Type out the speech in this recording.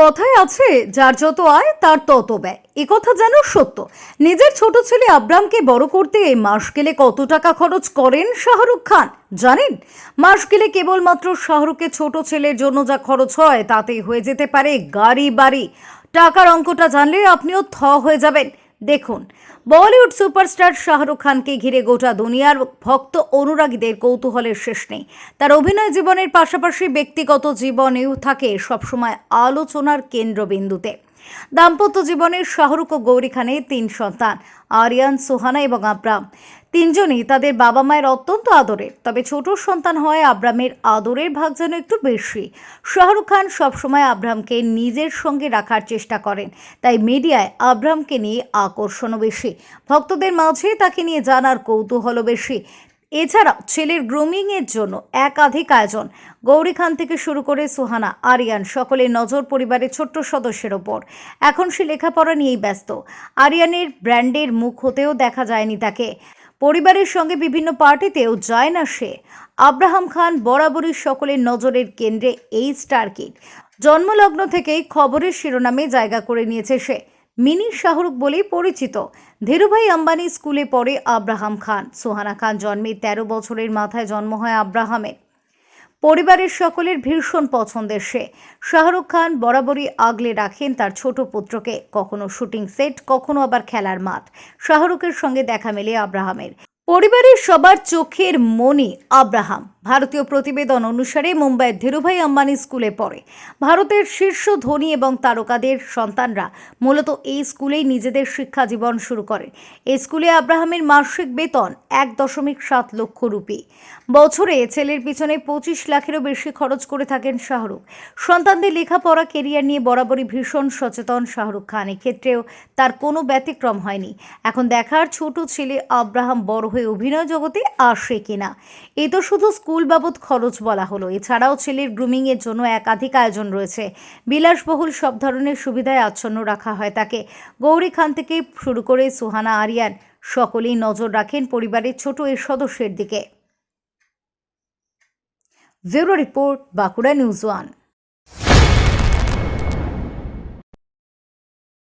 কথায় আছে, যার যত আয়, তার তত ব্যয়। কথা যেন সত্য। নিজের ছোট ছেলে আব্রামকে বড় করতে মাস গেলে কত টাকা খরচ করেন শাহরুখ খান, জানেন? মাস গেলে কেবলমাত্র শাহরুখের ছোট ছেলের জন্য যা খরচ হয়, তাতেই হয়ে যেতে পারে গাড়ি বাড়ি টাকার অঙ্কটা জানলে আপনিও থ হয়ে যাবেন। দেখুন, বলিউড সুপারস্টার শাহরুখ খানকে ঘিরে গোটা দুনিয়ার ভক্ত অনুরাগীদের কৌতূহলের শেষ নেই। তার অভিনয় জীবনের পাশাপাশি ব্যক্তিগত জীবনেও থাকে সবসময় আলোচনার কেন্দ্রবিন্দুতে। দাম্পত্য জীবনে শাহরুখ ও গৌরী খানের তিন সন্তান, আরিয়ান, সোহানা এবং আব্রাম। তিনজনই তাদের বাবা মায়ের অত্যন্ত আদরের। তবে ছোট সন্তান হওয়ায় আব্রামের আদরের ভাগ যেন একটু বেশি। শাহরুখ খান সবসময় আব্রামকে নিজের সঙ্গে রাখার চেষ্টা করেন। তাই মিডিয়ায় আব্রামকে নিয়ে আকর্ষণও বেশি। ভক্তদের মাঝে তাকে নিয়ে জানার কৌতূহলও বেশি। এছাড়া ছেলের গ্রুমিংয়ের জন্য একাধিক আয়োজন। গৌরী খান থেকে শুরু করে সুহানা, আরিয়ান সকলের নজর পরিবারের ছোট্ট সদস্যের ওপর। এখন সে লেখাপড়া নিয়েই ব্যস্ত। আরিয়ানের ব্র্যান্ডের মুখ হতেও দেখা যায়নি তাকে। পরিবারের সঙ্গে বিভিন্ন পার্টিতেও যায় না সে। আব্রাহাম খান বরাবরই সকলের নজরের কেন্দ্রে এই স্টার কিড। জন্মলগ্ন থেকেই খবরের শিরোনামে জায়গা করে নিয়েছে সে। মিনি শাহরুখ বলেই পরিচিত। ধীরুভাই আম্বানি স্কুলে পড়ে আব্রাহাম খান। সোহানা খান জন্মে তেরো বছরের মাথায় জন্ম হয় আব্রাহামের। পরিবারের সকলের ভীষণ পছন্দের সে। শাহরুখ খান বরাবরই আগলে রাখেন তার ছোট পুত্রকে। কখনো শুটিং সেট, কখনো আবার খেলার মাঠ। শাহরুখের সঙ্গে দেখা মেলে আব্রাহামের। পরিবারের সবার চোখের মনি আব্রাহাম। ভারতীয় প্রতিবেদন অনুসারে মুম্বাইয়ের ধীরুভাই আম্বানি স্কুলে পড়ে। ভারতের শীর্ষ ধনী এবং তারকাদের সন্তানরা মূলত এই স্কুলেই নিজেদের শিক্ষা জীবন শুরু করে। এই স্কুলে আব্রাহামের মাসিক বেতন এক দশমিক সাত লক্ষ রুপি। বছরে ছেলের পিছনে পঁচিশ লাখেরও বেশি খরচ করে থাকেন শাহরুখ। সন্তানদের লেখাপড়া কেরিয়ার নিয়ে বরাবরই ভীষণ সচেতন শাহরুখ খান। এক্ষেত্রেও তার কোনো ব্যতিক্রম হয়নি। এখন দেখার ছোট ছেলে আব্রাহাম বড় হয়ে অভিনয় জগতে আসে কিনা? এ তো শুধু স্কুল বাবদ খরচ বলা হলো। এছাড়াও ছেলের গ্রুমিংয়ের জন্য একাধিক আয়োজন রয়েছে। বিলাসবহুল সব ধরনের সুবিধায় আচ্ছন্ন রাখা হয় তাকে। গৌরী খান থেকে শুরু করে সুহানা আরিয়ান সকলেই নজর রাখেন পরিবারের ছোট এই সদস্যের দিকে। Zero report, Bankura news one.